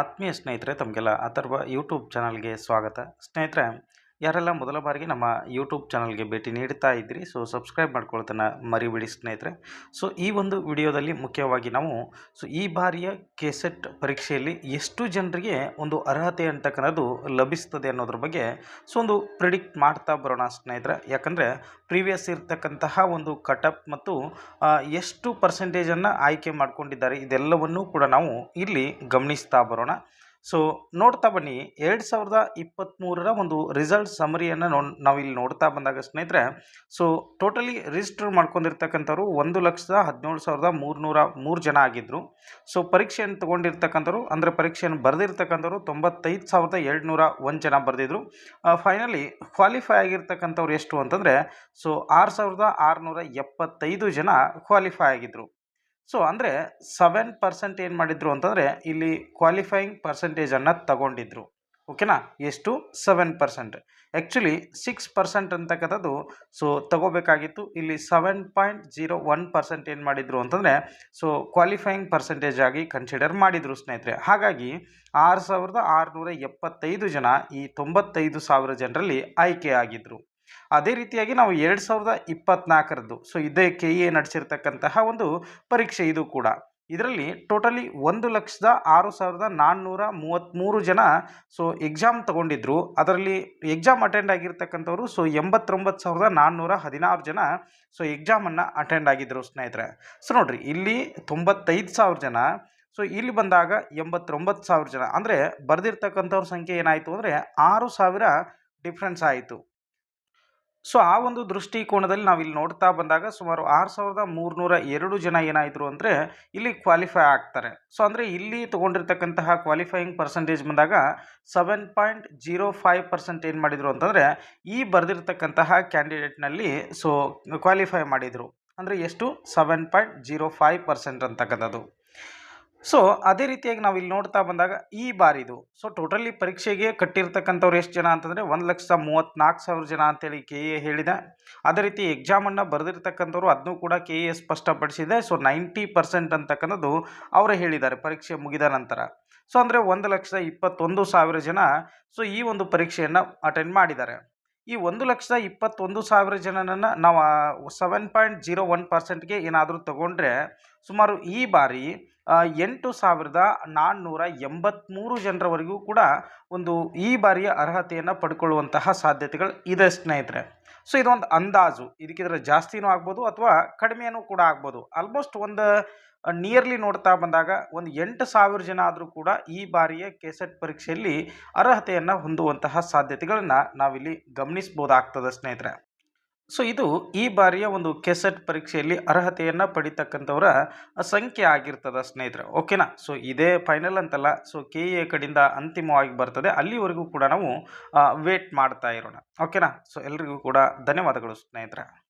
ಆತ್ಮೀಯ ಸ್ನೇಹಿತರೆ ತಮಗೆಲ್ಲ ಅಥರ್ವ ಯೂಟ್ಯೂಬ್ ಚಾನಲ್ಗೆ ಸ್ವಾಗತ. ಸ್ನೇಹಿತರೆ ಯಾರೆಲ್ಲ ಮೊದಲ ಬಾರಿಗೆ ನಮ್ಮ ಯೂಟ್ಯೂಬ್ ಚಾನಲ್ಗೆ ಭೇಟಿ ನೀಡ್ತಾ ಇದ್ರಿ ಸೊ ಸಬ್ಸ್ಕ್ರೈಬ್ ಮಾಡ್ಕೊಳ್ತಾನೆ ಮರಿಬಿಡಿ ಸ್ನೇಹಿತರೆ. ಸೊ ಈ ಒಂದು ವಿಡಿಯೋದಲ್ಲಿ ಮುಖ್ಯವಾಗಿ ನಾವು ಸೊ ಈ ಬಾರಿಯ ಕೆಸೆಟ್ ಪರೀಕ್ಷೆಯಲ್ಲಿ ಎಷ್ಟು ಜನರಿಗೆ ಒಂದು ಅರ್ಹತೆ ಅಂತಕ್ಕನ್ನೋದು ಲಭಿಸ್ತದೆ ಅನ್ನೋದ್ರ ಬಗ್ಗೆ ಸೊ ಒಂದು ಪ್ರಿಡಿಕ್ಟ್ ಮಾಡ್ತಾ ಬರೋಣ ಸ್ನೇಹಿತರೆ. ಯಾಕಂದರೆ ಪ್ರೀವಿಯಸ್ ಇರ್ತಕ್ಕಂತಹ ಒಂದು ಕಟಪ್ ಮತ್ತು ಎಷ್ಟು ಪರ್ಸೆಂಟೇಜನ್ನು ಆಯ್ಕೆ ಮಾಡಿಕೊಂಡಿದ್ದಾರೆ ಇದೆಲ್ಲವನ್ನೂ ಕೂಡ ನಾವು ಇಲ್ಲಿ ಗಮನಿಸ್ತಾ ಬರೋಣ. ಸೊ ನೋಡ್ತಾ ಬನ್ನಿ. ಎರಡು ಸಾವಿರದ ಇಪ್ಪತ್ತ್ಮೂರರ ಒಂದು ರಿಸಲ್ಟ್ ಸಮರಿಯನ್ನು ನೋ ನಾವಿಲ್ಲಿ ನೋಡ್ತಾ ಬಂದಾಗ ಸ್ನೇಹಿತರೆ ಸೊ ಟೋಟಲಿ ರಿಜಿಸ್ಟರ್ ಮಾಡ್ಕೊಂಡಿರ್ತಕ್ಕಂಥವ್ರು ಒಂದು ಲಕ್ಷದ ಹದಿನೇಳು ಸಾವಿರದ ಮೂರುನೂರ ಮೂರು ಜನ ಆಗಿದ್ದರು ಸೊ ಪರೀಕ್ಷೆಯನ್ನು ತೊಗೊಂಡಿರ್ತಕ್ಕಂಥವ್ರು, ಅಂದರೆ ಪರೀಕ್ಷೆಯನ್ನು ಬರೆದಿರ್ತಕ್ಕಂಥವ್ರು ತೊಂಬತ್ತೈದು ಸಾವಿರದ ಏಳ್ನೂರ ಒಂದು ಜನ ಬರೆದಿದ್ರು. ಫೈನಲಿ ಕ್ವಾಲಿಫೈ ಆಗಿರ್ತಕ್ಕಂಥವ್ರು ಎಷ್ಟು ಅಂತಂದರೆ ಸೊ ಆರು ಸಾವಿರದ ಆರುನೂರ ಎಪ್ಪತ್ತೈದು ಜನ ಕ್ವಾಲಿಫೈ ಆಗಿದ್ದರು ಸೊ ಅಂದರೆ ಸೆವೆನ್ ಪರ್ಸೆಂಟ್ ಏನು ಮಾಡಿದ್ರು ಅಂತಂದರೆ ಇಲ್ಲಿ ಕ್ವಾಲಿಫೈಯಿಂಗ್ ಪರ್ಸೆಂಟೇಜನ್ನು ತಗೊಂಡಿದ್ರು. ಓಕೆನಾ ಎಷ್ಟು? Seven percent actually six percent ಅಂತಕ್ಕಂಥದ್ದು ಸೊ ತಗೋಬೇಕಾಗಿತ್ತು. ಇಲ್ಲಿ seven point zero one percent ಏನು ಮಾಡಿದ್ರು ಅಂತಂದರೆ ಸೊ ಕ್ವಾಲಿಫೈಯಿಂಗ್ ಪರ್ಸೆಂಟೇಜ್ ಆಗಿ ಕನ್ಸಿಡರ್ ಮಾಡಿದರು ಸ್ನೇಹಿತರೆ. ಹಾಗಾಗಿ, ಆರು ಸಾವಿರದ ಆರುನೂರ ಎಪ್ಪತ್ತೈದು ಜನ ಈ ತೊಂಬತ್ತೈದು ಸಾವಿರ ಜನರಲ್ಲಿ ಆಯ್ಕೆ ಆಗಿದ್ದರು ಅದೇ ರೀತಿಯಾಗಿ ನಾವು ಎರಡು ಸಾವಿರದ ಇಪ್ಪತ್ನಾಲ್ಕರದ್ದು ಸೊ ಇದೇ ಕೆ ಎ ನಡೆಸಿರ್ತಕ್ಕಂತಹ ಒಂದು ಪರೀಕ್ಷೆ ಇದು ಕೂಡ. ಇದರಲ್ಲಿ ಟೋಟಲಿ ಒಂದು ಲಕ್ಷದ ಆರು ಸಾವಿರದ ನಾನ್ನೂರ ಮೂವತ್ತ್ಮೂರು ಜನ ಸೊ ಎಕ್ಸಾಮ್ ತಗೊಂಡಿದ್ರು. ಅದರಲ್ಲಿ ಎಕ್ಸಾಮ್ ಅಟೆಂಡ್ ಆಗಿರ್ತಕ್ಕಂಥವ್ರು ಸೊ ಎಂಬತ್ತೊಂಬತ್ತು ಸಾವಿರದ ನಾನ್ನೂರ ಹದಿನಾರು ಜನ ಸೊ ಎಕ್ಸಾಮನ್ನು ಅಟೆಂಡ್ ಆಗಿದ್ದರು ಸ್ನೇಹಿತರೆ. ಸೊ ನೋಡಿರಿ, ಇಲ್ಲಿ ತೊಂಬತ್ತೈದು ಸಾವಿರ ಜನ ಸೊ ಇಲ್ಲಿ ಬಂದಾಗ ಎಂಬತ್ತೊಂಬತ್ತು ಸಾವಿರ ಜನ. ಅಂದರೆ ಬರೆದಿರ್ತಕ್ಕಂಥವ್ರ ಸಂಖ್ಯೆ ಏನಾಯಿತು ಅಂದರೆ ಆರು ಸಾವಿರ ಡಿಫ್ರೆನ್ಸ್ ಆಯಿತು. ಸೊ, ಆ ಒಂದು ದೃಷ್ಟಿಕೋನದಲ್ಲಿ ನಾವು ಇಲ್ಲಿ ನೋಡ್ತಾ ಬಂದಾಗ ಸುಮಾರು ಆರು ಸಾವಿರದ ಮೂರುನೂರ ಎರಡು ಜನ ಏನಾಯಿತು ಅಂದರೆ ಇಲ್ಲಿ ಕ್ವಾಲಿಫೈ ಆಗ್ತಾರೆ. ಸೊ, ಅಂದರೆ ಇಲ್ಲಿ ತೊಗೊಂಡಿರ್ತಕ್ಕಂತಹ ಕ್ವಾಲಿಫೈಯಿಂಗ್ ಪರ್ಸೆಂಟೇಜ್ ಬಂದಾಗ seven point zero five percent ಏನು ಮಾಡಿದರು ಅಂತಂದರೆ ಈ ಬರೆದಿರ್ತಕ್ಕಂತಹ ಕ್ಯಾಂಡಿಡೇಟ್ನಲ್ಲಿ ಸೊ ಕ್ವಾಲಿಫೈ ಮಾಡಿದರು. ಅಂದರೆ ಎಷ್ಟು? Seven point zero five percent ಅಂತಕ್ಕಂಥದ್ದು ಸೊ ಅದೇ ರೀತಿಯಾಗಿ ನಾವು ಇಲ್ಲಿ ನೋಡ್ತಾ ಬಂದಾಗ ಈ ಬಾರಿದು ಸೊ ಟೋಟಲಿ ಪರೀಕ್ಷೆಗೆ ಕಟ್ಟಿರ್ತಕ್ಕಂಥವ್ರು ಎಷ್ಟು ಜನ ಅಂತಂದರೆ ಒಂದು ಲಕ್ಷ ಮೂವತ್ತ್ನಾಲ್ಕು ಸಾವಿರ ಜನ ಅಂತೇಳಿ ಕೆ ಎ ಹೇಳಿದೆ. ಅದೇ ರೀತಿ ಎಕ್ಸಾಮನ್ನು ಬರೆದಿರ್ತಕ್ಕಂಥವ್ರು ಅದನ್ನು ಕೂಡ ಕೆ ಎ ಸ್ಪಷ್ಟಪಡಿಸಿದೆ. ಸೊ ನೈಂಟಿ ಪರ್ಸೆಂಟ್ ಅಂತಕ್ಕಂಥದ್ದು ಅವರೇ ಹೇಳಿದ್ದಾರೆ ಪರೀಕ್ಷೆ ಮುಗಿದ ನಂತರ. ಸೊ ಅಂದರೆ ಒಂದು ಲಕ್ಷದ ಇಪ್ಪತ್ತೊಂದು ಸಾವಿರ ಜನ ಸೊ ಈ ಒಂದು ಪರೀಕ್ಷೆಯನ್ನು ಅಟೆಂಡ್ ಮಾಡಿದ್ದಾರೆ. ಈ ಒಂದು ಲಕ್ಷದ ಇಪ್ಪತ್ತೊಂದು ಸಾವಿರ ಜನನನ್ನು ನಾವು ಸೆವೆನ್ ಪಾಯಿಂಟ್ ಜೀರೋ ಒನ್ ಪರ್ಸೆಂಟ್ಗೆ ಏನಾದರೂ ತಗೊಂಡ್ರೆ ಸುಮಾರು ಈ ಬಾರಿ ಎಂಟು ಸಾವಿರದ ನಾನ್ನೂರ ಎಂಬತ್ತ್ಮೂರು ಜನರವರೆಗೂ ಕೂಡ ಒಂದು ಈ ಬಾರಿಯ ಅರ್ಹತೆಯನ್ನು ಪಡ್ಕೊಳ್ಳುವಂತಹ ಸಾಧ್ಯತೆಗಳು ಇದೆ ಸ್ನೇಹಿತರೆ. ಸೊ ಇದೊಂದು ಅಂದಾಜು. ಇದಕ್ಕಿದ್ರೆ ಜಾಸ್ತಿನೂ ಆಗ್ಬೋದು ಅಥವಾ ಕಡಿಮೆಯೂ ಕೂಡ ಆಗ್ಬೋದು. ಆಲ್ಮೋಸ್ಟ್ ಒಂದು ನಿಯರ್ಲಿ ನೋಡ್ತಾ ಬಂದಾಗ ಒಂದು ಎಂಟು ಸಾವಿರ ಜನ ಆದರೂ ಕೂಡ ಈ ಬಾರಿಯ ಕೆಸೆಟ್ ಪರೀಕ್ಷೆಯಲ್ಲಿ ಅರ್ಹತೆಯನ್ನು ಹೊಂದುವಂತಹ ಸಾಧ್ಯತೆಗಳನ್ನು ನಾವಿಲ್ಲಿ ಗಮನಿಸ್ಬೋದಾಗ್ತದೆ ಸ್ನೇಹಿತರೆ. ಸೊ ಇದು ಈ ಬಾರಿಯ ಒಂದು ಕೆಸೆಟ್ ಪರೀಕ್ಷೆಯಲ್ಲಿ ಅರ್ಹತೆಯನ್ನು ಪಡಿತಕ್ಕಂಥವರ ಸಂಖ್ಯೆ ಆಗಿರ್ತದೆ ಸ್ನೇಹಿತರೆ ಓಕೆನಾ ಸೊ ಇದೇ ಫೈನಲ್ ಅಂತಲ್ಲ ಸೊ ಕೆ ಎ ಕಡೆಯಿಂದ ಅಂತಿಮವಾಗಿ ಬರ್ತದೆ. ಅಲ್ಲಿವರೆಗೂ ಕೂಡ ನಾವು ವೇಟ್ ಮಾಡ್ತಾ ಇರೋಣ ಓಕೆನಾ ಸೊ ಎಲ್ರಿಗೂ ಕೂಡ ಧನ್ಯವಾದಗಳು ಸ್ನೇಹಿತರೆ.